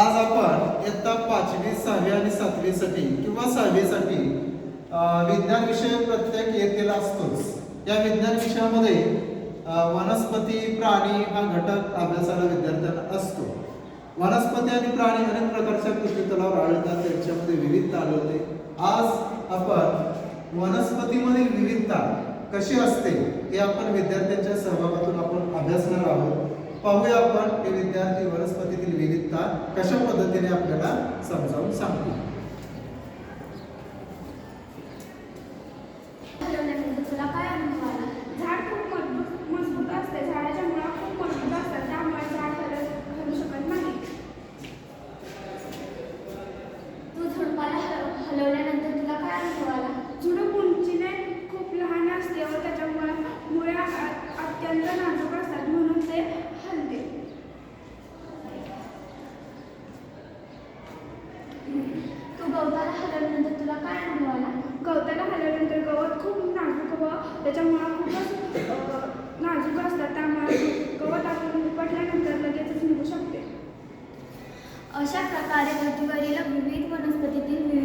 आज आपण इयत्ता पाचवी सहावी आणि सातवीसाठी किंवा सहावीसाठी विज्ञान विषय प्रत्येक येतेला असतोच. या विज्ञान विषयामध्ये वनस्पती प्राणी हा घटक अभ्यासाला विद्यार्थ्यांना असतो. वनस्पती आणि प्राणी अनेक प्रकारच्या कृती तलावर आढळतात. त्यांच्यामध्ये विविधता आढळते. आज आपण वनस्पतीमधील विविधता कशी असते हे आपण विद्यार्थ्यांच्या पाहूया आपण हे विद्यार्थी वनस्पतीतील विविधता कशा पद्धतीने आपल्याला समजावून सांगतील. त्याच्यामुळं खूपच नाजूक असतात. त्यामुळे गवत आपण उपटल्यानंतर लगेचच निघू शकते. अशा प्रकारे पृथ्वीवरील विविध वनस्पतीतील